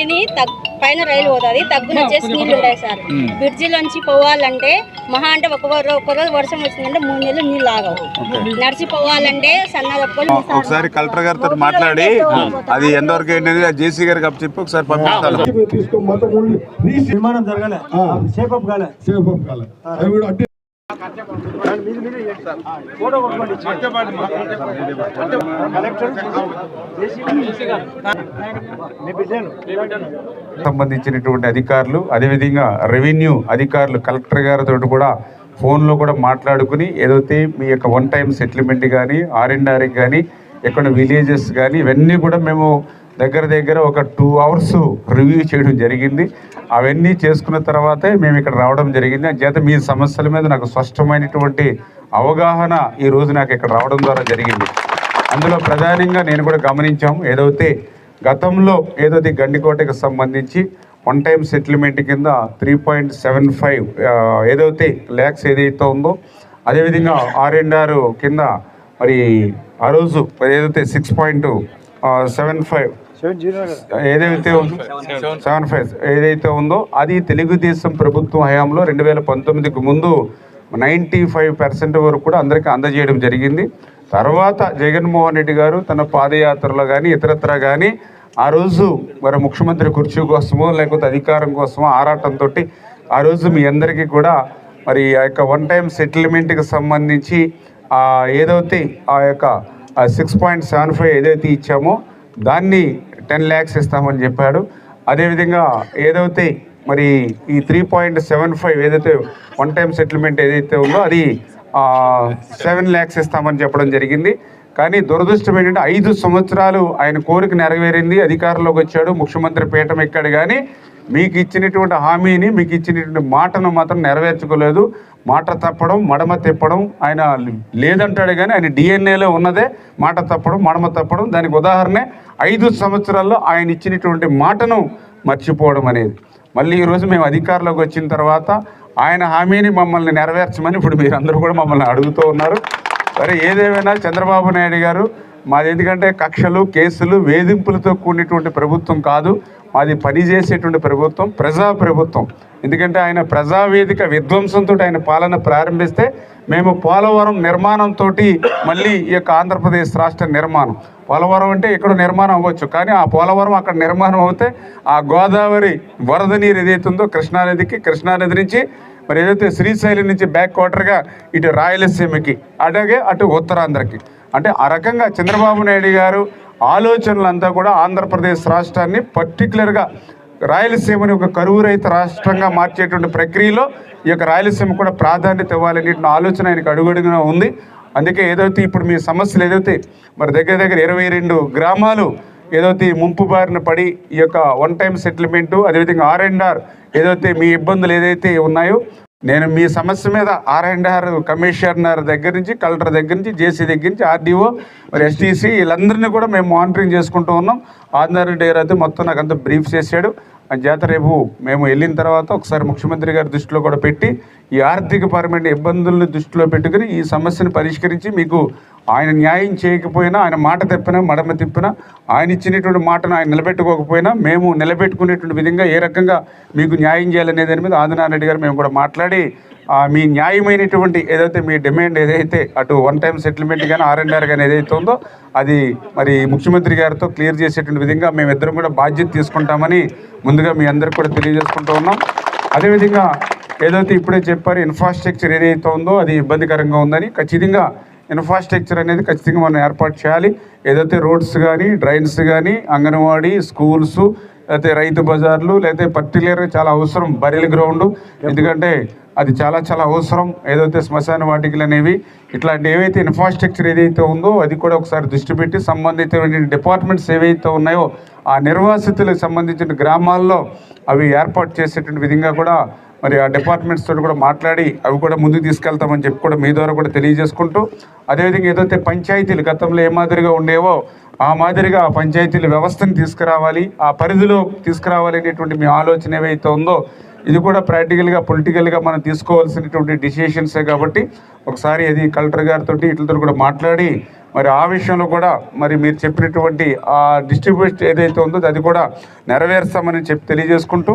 నుంచిని తగ్ పైన రైలు పోతుంది. తగ్గున వచ్చేసి నీళ్ళు ఉంటాయి సార్. బ్రిడ్జి నుంచి పోవాలంటే మహా అంటే ఒక ఒక రోజు వర్షం వచ్చిందంటే మూడు నెలలు నీళ్ళు ఆగవు నడిచి పోవాలంటే సన్నదప్పులు ఒకసారి కలెక్టర్ గారితో మాట్లాడి అది ఎంతవరకు ఏంటనేది జేసీ గారికి అప్పు చెప్పి ఒకసారి పంపిస్తాను. నిర్మాణం జరగలే. కాలే. కాలే. ఫోటో కొట్టుకోండి సంబంధించినటువంటి అధికారులు అదేవిధంగా రెవెన్యూ అధికారులు కలెక్టర్ గారితో కూడా ఫోన్లో కూడా మాట్లాడుకుని ఏదైతే మీ యొక్క వన్ టైం సెటిల్మెంట్ కానీ ఆర్ అండ్ ఆర్కి కానీ ఎక్కడ విలేజెస్ కానీ ఇవన్నీ కూడా మేము దగ్గర దగ్గర ఒక టూ అవర్స్ రివ్యూ చేయడం జరిగింది. అవన్నీ చేసుకున్న తర్వాతే మేము ఇక్కడ రావడం జరిగింది. చేత మీ సమస్యల మీద నాకు స్పష్టమైనటువంటి అవగాహన ఈ రోజు నాకు ఇక్కడ రావడం ద్వారా జరిగింది. అందులో ప్రధానంగా నేను కూడా గమనించాము ఏదైతే గతంలో ఏదైతే గండికోటకి సంబంధించి వన్ టైం సెటిల్మెంట్ కింద త్రీ పాయింట్ సెవెన్ ఫైవ్ ఏదైతే ల్యాక్స్ ఏదైతే ఉందో అదేవిధంగా ఆర్ అండ్ ఆర్ కింద మరి ఆ రోజు ఏదైతే సిక్స్ పాయింట్ సెవెన్ ఫైవ్ ఏదైతే ఉందో సెవెన్ ఫైవ్ ఏదైతే ఉందో అది తెలుగుదేశం ప్రభుత్వం హయాంలో రెండు వేల పంతొమ్మిదికి ముందు నైంటీ ఫైవ్ పర్సెంట్ వరకు కూడా అందరికీ అందజేయడం జరిగింది. తర్వాత జగన్మోహన్ రెడ్డి గారు తన పాదయాత్రలో కానీ ఇతరత్ర కానీ ఆ రోజు మరి ముఖ్యమంత్రి కుర్చీ కోసమో లేకపోతే అధికారం కోసమో ఆరాటంతో ఆ రోజు మీ అందరికీ కూడా మరి ఆ యొక్క వన్ టైం సెటిల్మెంట్కి సంబంధించి ఆ ఏదైతే ఆ యొక్క సిక్స్ పాయింట్ సెవెన్ ఫైవ్ ఏదైతే ఇచ్చామో దాన్ని టెన్ ల్యాక్స్ ఇస్తామని చెప్పాడు. అదేవిధంగా ఏదైతే మరి ఈ త్రీ పాయింట్ సెవెన్ ఫైవ్ ఏదైతే వన్ టైం సెటిల్మెంట్ ఏదైతే ఉందో అది సెవెన్ ల్యాక్స్ ఇస్తామని చెప్పడం జరిగింది. కానీ దురదృష్టం ఏంటంటే ఐదు సంవత్సరాలు ఆయన కోరిక నెరవేరింది అధికారంలోకి వచ్చాడు ముఖ్యమంత్రి పీఠం ఎక్కాడు కానీ మీకు ఇచ్చినటువంటి హామీని మీకు ఇచ్చినటువంటి మాటను మాత్రం నెరవేర్చుకోలేదు. మాట తప్పడం మడమ తిప్పడం ఆయన లేదంటాడు కానీ ఆయన డిఎన్ఏలో ఉన్నదే. మాట తప్పడం మడమ తప్పడం దానికి ఉదాహరణ ఐదు సంవత్సరాల్లో ఆయన ఇచ్చినటువంటి మాటను మర్చిపోవడం అనేది. మళ్ళీ ఈరోజు మేము అధికారంలోకి వచ్చిన తర్వాత ఆయన హామీని మమ్మల్ని నెరవేర్చమని ఇప్పుడు మీరందరూ కూడా మమ్మల్ని అడుగుతూ ఉన్నారు. సరే ఏదేమైనా చంద్రబాబు నాయుడు గారు మాది ఎందుకంటే కక్షలు కేసులు వేధింపులతో కూడినటువంటి ప్రభుత్వం కాదు. మాది పనిచేసేటువంటి ప్రభుత్వం ప్రజా ప్రభుత్వం ఎందుకంటే ఆయన ప్రజావేదిక విధ్వంసంతో ఆయన పాలన ప్రారంభిస్తే మేము పోలవరం నిర్మాణంతో మళ్ళీ ఈ యొక్క ఆంధ్రప్రదేశ్ రాష్ట్ర నిర్మాణం. పోలవరం అంటే ఇక్కడ నిర్మాణం అవ్వచ్చు కానీ ఆ పోలవరం అక్కడ నిర్మాణం అవుతే ఆ గోదావరి వరద నీరు ఏదైతుందో కృష్ణానదికి కృష్ణానది నుంచి మరి ఏదైతే శ్రీశైలం నుంచి బ్యాక్ క్వార్టర్గా ఇటు రాయలసీమకి అలాగే అటు ఉత్తరాంధ్రకి. అంటే ఆ రకంగా చంద్రబాబు నాయుడు గారు ఆలోచనలంతా కూడా ఆంధ్రప్రదేశ్ రాష్ట్రాన్ని పర్టికులర్గా రాయలసీమని ఒక కరువు రహిత రాష్ట్రంగా మార్చేటువంటి ప్రక్రియలో ఈ యొక్క రాయలసీమ కూడా ప్రాధాన్యత ఇవ్వాలనే ఆలోచన ఆయనకు అడుగడుగునా ఉంది. అందుకే ఏదైతే ఇప్పుడు మీ సమస్యలు ఏదైతే మరి దగ్గర దగ్గర ఇరవై రెండు గ్రామాలు ఏదైతే ముంపు బారిన పడి ఈ యొక్క వన్ టైం సెటిల్మెంటు అదేవిధంగా ఆర్ అండ్ ఆర్ ఏదైతే మీ ఇబ్బందులు ఏదైతే ఉన్నాయో నేను మీ సమస్య మీద ఆర్ అండ్ ఆర్ కమిషనర్ దగ్గర నుంచి కలెక్టర్ దగ్గర నుంచి జేసీ దగ్గర నుంచి ఆర్డీఓ మరి ఎస్టీసీ వీళ్ళందరినీ కూడా మేము మానిటరింగ్ చేసుకుంటూ ఉన్నాం. ఆంధ్ర రెడ్డి గారు అయితే మొత్తం నాకు అంతా బ్రీఫ్ చేశాడు. చేత రేపు మేము వెళ్ళిన తర్వాత ఒకసారి ముఖ్యమంత్రి గారి దృష్టిలో కూడా పెట్టి ఈ ఆర్థికపరమైన ఇబ్బందులను దృష్టిలో పెట్టుకుని ఈ సమస్యను పరిష్కరించి మీకు ఆయన న్యాయం చేయకపోయినా ఆయన మాట తెప్పినా మడమ తిప్పినా ఆయన ఇచ్చినటువంటి మాటను ఆయన నిలబెట్టుకోకపోయినా మేము నిలబెట్టుకునేటువంటి విధంగా ఏ రకంగా మీకు న్యాయం చేయాలనే దాని మీద ఆదినారెడ్డి గారు మేము కూడా మాట్లాడి మీ న్యాయమైనటువంటి ఏదైతే మీ డిమాండ్ ఏదైతే అటు వన్ టైం సెటిల్మెంట్ కానీ ఆర్ అండ్ ఆర్ కానీ ఏదైతే ఉందో అది మరి ముఖ్యమంత్రి గారితో క్లియర్ చేసేటువంటి విధంగా మేమిద్దరం కూడా బాధ్యత తీసుకుంటామని ముందుగా మీ అందరికి కూడా తెలియజేసుకుంటూ ఉన్నాం. అదేవిధంగా ఏదైతే ఇప్పుడే చెప్పారు ఇన్ఫ్రాస్ట్రక్చర్ ఏదైతే ఉందో అది ఇబ్బందికరంగా ఉందని ఖచ్చితంగా ఇన్ఫ్రాస్ట్రక్చర్ అనేది ఖచ్చితంగా మనం ఏర్పాటు చేయాలి. ఏదైతే రోడ్స్ కానీ డ్రైన్స్ కానీ అంగన్వాడీ స్కూల్స్ లేకపోతే రైతు బజార్లు లేకపోతే పర్టికులర్గా చాలా అవసరం బరిల్ గ్రౌండ్ ఎందుకంటే అది చాలా చాలా అవసరం. ఏదైతే శ్మశాన వాటికలు అనేవి ఇట్లాంటి ఏవైతే ఇన్ఫ్రాస్ట్రక్చర్ ఏదైతే ఉందో అది కూడా ఒకసారి దృష్టి పెట్టి సంబంధితమైన డిపార్ట్మెంట్స్ ఏవైతే ఉన్నాయో ఆ నిర్వాసితులకు సంబంధించిన గ్రామాల్లో అవి ఏర్పాటు చేసేటువంటి విధంగా కూడా మరి ఆ డిపార్ట్మెంట్స్ తోటి కూడా మాట్లాడి అవి కూడా ముందుకు తీసుకెళ్తామని చెప్పి కూడా మీ ద్వారా కూడా తెలియజేసుకుంటూ అదేవిధంగా ఏదైతే పంచాయతీలు గతంలో ఏ మాదిరిగా ఉండేవో ఆ మాదిరిగా ఆ పంచాయతీల వ్యవస్థను తీసుకురావాలి ఆ పరిధిలో తీసుకురావాలి అనేటువంటి మీ ఆలోచన ఏవైతే ఉందో ఇది కూడా ప్రాక్టికల్గా పొలిటికల్గా మనం తీసుకోవాల్సినటువంటి డిసిషన్సే కాబట్టి ఒకసారి అది కలెక్టర్ గారితో ఇట్లతో కూడా మాట్లాడి మరి ఆ విషయంలో కూడా మరి మీరు చెప్పినటువంటి ఆ డిస్ట్రిబ్యూషన్ ఏదైతే ఉందో అది కూడా నెరవేర్స్తామని చెప్పి తెలియజేసుకుంటూ